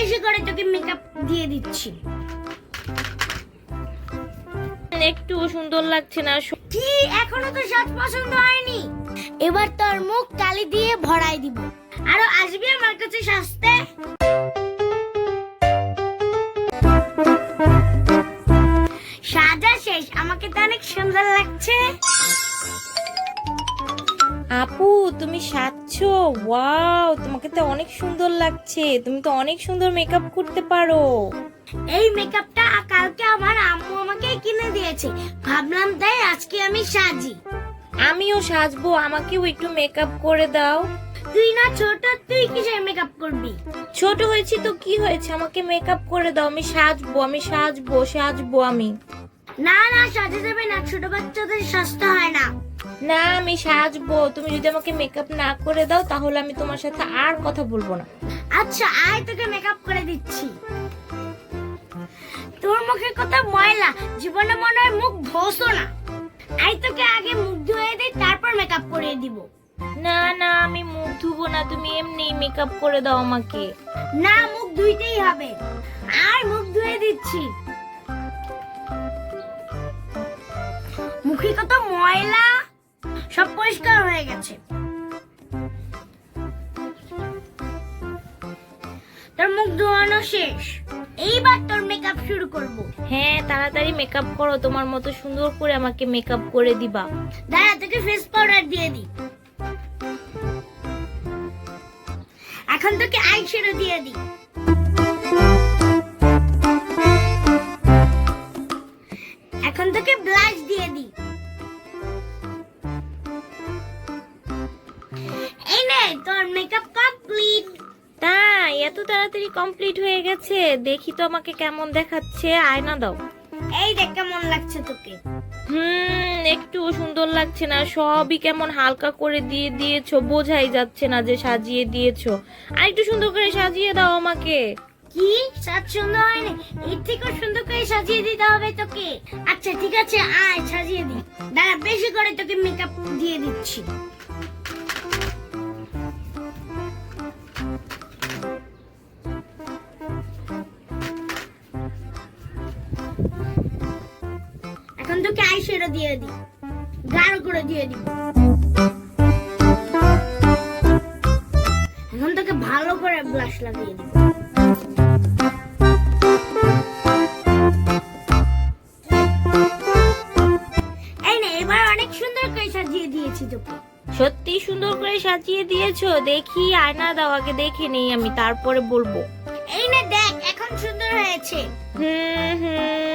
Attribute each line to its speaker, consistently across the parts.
Speaker 1: বেশি করে তোকে মেকআপ দিয়ে দিচ্ছি।
Speaker 2: একটু সুন্দর লাগছে না
Speaker 1: কি? এখনও তো সাজ পছন্দ হয়নি। এবার তোর মুখ কালি দিয়ে ভরাই দিব। আরও আসবি আমার কাছে সাজতে? সাজা শেষ আমাকে তো অনেক সুন্দর লাগছে।
Speaker 2: আপু তুমি সাজছো? ওয়াও তোমাকে তো অনেক সুন্দর লাগছে। তুমি তো অনেক সুন্দর মেকআপ করতে পারো।
Speaker 1: এই মেকআপটা কালকে আমার আম্মু আমাকে কিনে দিয়েছে। ভাবলাম তাই আজকে আমি সাজি।
Speaker 2: আমিও সাজবো আমাকেও একটু মেকআপ করে দাও।
Speaker 1: তুই না ছোট তুই কিসের মেকআপ করবি?
Speaker 2: ছোট হয়েছি তো কি হয়েছে? আমাকে মেকআপ করে দাও আমি সাজবো আমি সাজবো সাজবো আমি।
Speaker 1: না না সাজে যাবে না। ছোট বাচ্চাদের সাজতে হয় না।
Speaker 2: না আমি সাজবো। তুমি যদি আমাকে মেকআপ না করে দাও তাহলে আমি তোমার সাথে আর কথা বলব না।
Speaker 1: আচ্ছা আয় তোকে মেকআপ করে দিচ্ছি। তোর মুখে কত ময়লা। জীবনে মনে হয় মুখ ধোসো না। আই তোকে আগে মুখ ধুয়ে দিই তারপর মেকআপ করিয়ে দিব।
Speaker 2: না না আমি মুখ ধুবো না। তুমি এমনি মেকআপ করে দাও আমাকে।
Speaker 1: না মুখ ধুইতেই হবে। আর মুখ ধুয়ে দিচ্ছি। মুখে কত ময়লা সব পরিষ্কার হয়ে গেছে। তোর মুখ ধোয়ানো শেষ। এইবার তোর মেকআপ শুরু করব।
Speaker 2: হ্যাঁ তাড়াতাড়ি মেকআপ করো তোমার মতো সুন্দর করে আমাকে মেকআপ করে দিবা।
Speaker 1: দাঁড়া তোকে ফেস পাউডার দিয়ে দিই। এখন তোকে আই শ্যাডো দিয়ে দিই।
Speaker 2: তাড়াতাড়ি কমপ্লিট হয়ে গেছে। দেখি তো আমাকে কেমন দেখাচ্ছে। আয়না দাও।
Speaker 1: এই দেখ কেমন লাগছে তোকে।
Speaker 2: হুম একটু সুন্দর লাগছে না। সবই কেমন হালকা করে দিয়ে দিয়েছ। বোঝাই যাচ্ছে না যে সাজিয়ে দিয়েছ। আর একটু সুন্দর করে সাজিয়ে দাও আমাকে।
Speaker 1: কি? সাজ সুন্দর হয়নি? এর থেকেও সুন্দর করে সাজিয়ে দিতে হবে তোকে। আচ্ছা ঠিক আছে আয় সাজিয়ে দি। দাঁড়া বেশি করে তোকে মেকআপ দিয়ে দিচ্ছি। এখন তোকে শ্যাডো দিয়ে দি গাঢ় করে দিয়ে দিব এখন তোকে ভালো করে ব্লাশ লাগিয়ে দিব এই না এবার অনেক সুন্দর করে সাজিয়ে দিয়েছি
Speaker 2: সত্যি সুন্দর করে সাজিয়ে দিয়েছ? দেখি আয়না দাও আগে দেখে নেই আমি তারপরে বলব।
Speaker 1: এই না দেখ এখন সুন্দর হয়েছে।
Speaker 2: হুম হুম।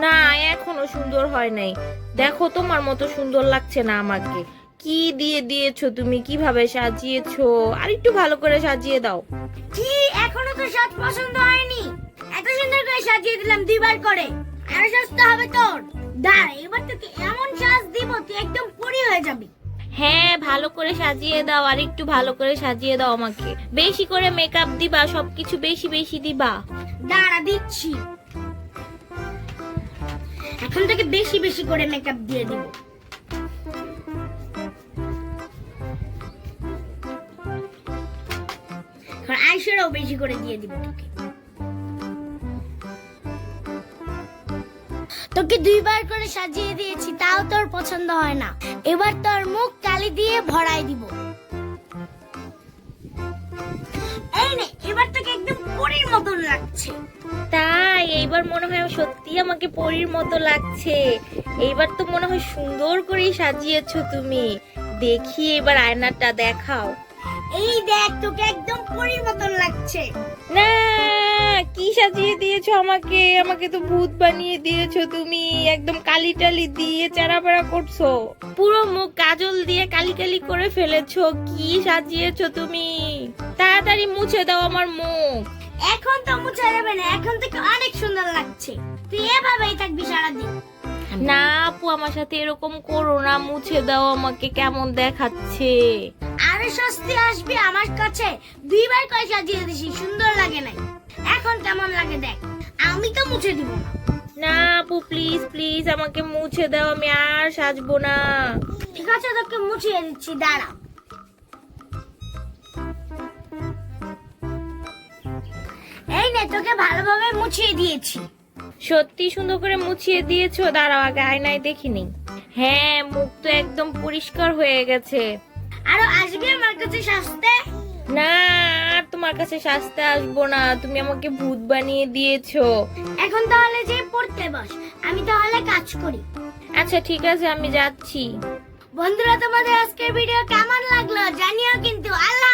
Speaker 2: না এখনও সুন্দর হয় নাই। দেখো তোমার মতো সুন্দর লাগছে না আমাকে। কি দিয়ে দিয়েছ তুমি? কীভাবে সাজিয়েছো? আর একটু ভালো করে সাজিয়ে দাও।
Speaker 1: কি এখনও তো সাজ পছন্দ হয়নি। এত সুন্দর করে সাজিয়ে দিলাম দুইবার করে। আরও সস্তা হবে তোর। দাঁড়া এবার তোকে এমন সাজ দিব তুই একদম পরি হয়ে যাবি।
Speaker 2: হ্যাঁ ভালো করে সাজিয়ে দাও আর একটু ভালো করে সাজিয়ে দাও আমাকে। বেশি করে মেকআপ দিবা সবকিছু বেশি বেশি দিবা।
Speaker 1: দাঁড়া দিচ্ছি। এখন তোকে বেশি বেশি করে মেকআপ দিয়ে দিব। আইশ্যাডো বেশি করে দিয়ে দিব তোকে। তোকে দুইবার করে সাজিয়ে দিয়েছি, তাও তোর পছন্দ হয় না। এবার তোর মুখ কালি দিয়ে ভরাই দিব।
Speaker 2: তাই এইবার মনে হয় সত্যি আমাকে পরীর মতো লাগছে। এইবার তো মনে হয় সুন্দর করে সাজিয়েছ তুমি। দেখি এবার আয়নাটা দেখাও।
Speaker 1: এই দেখ তোকে একদম পরীর মতন লাগছে।
Speaker 2: না কি সাজিয়ে দিয়েছ আমাকে? আমাকে তো ভূত বানিয়ে দিয়েছ তুমি। একদম কালি টালি দিয়ে চারাপাড়া করছ। পুরো মুখ কাজল দিয়ে কালি কালি করে ফেলেছো। কি সাজিয়েছো তুমি? তাড়াতাড়ি মুছে দাও আমার মুখ।
Speaker 1: এখন তো মুছে যাবে না এখন থেকে অনেক সুন্দর লাগছে। তুই এভাবেই থাকবি সারাদিন।
Speaker 2: না আপু আমার সাথে এরকম করো না মুছে দাও আমাকে কেমন দেখাচ্ছে।
Speaker 1: আরে স্বস্তি আসবি আমার কাছে। দুইবার করে সাজিয়ে দিছি সুন্দর লাগে নাই। এখন কেমন লাগে দেখ আমি তো মুছে দিব না।
Speaker 2: না আপু প্লিজ প্লিজ আমাকে মুছে দাও আমি আর সাজবো না।
Speaker 1: ঠিক আছে তোকে মুছিয়ে দিচ্ছি দাঁড়া। তোকে ভালোভাবে মুছিয়ে দিয়েছি।
Speaker 2: সত্যি সুন্দর করে মুছিয়ে দিয়েছ? দাঁড়াও আগে আয়নায় দেখিনি হ্যাঁ মুখ তো একদম পরিষ্কার হয়ে গেছে।
Speaker 1: আরও আসবি আমার কাছে সাজতে?
Speaker 2: না আর তোমার কাছে শাস্তে আসব না। তুমি আমাকে ভূত বানিয়ে দিয়েছ।
Speaker 1: এখন তাহলে যে পড়তে বস আমি তাহলে কাজ করি।
Speaker 2: আচ্ছা ঠিক আছে আমি যাচ্ছি।
Speaker 1: বন্ধুরা তোমাদের আজকের ভিডিও কেমন লাগল জানিও কিন্তু। আল্লাহ।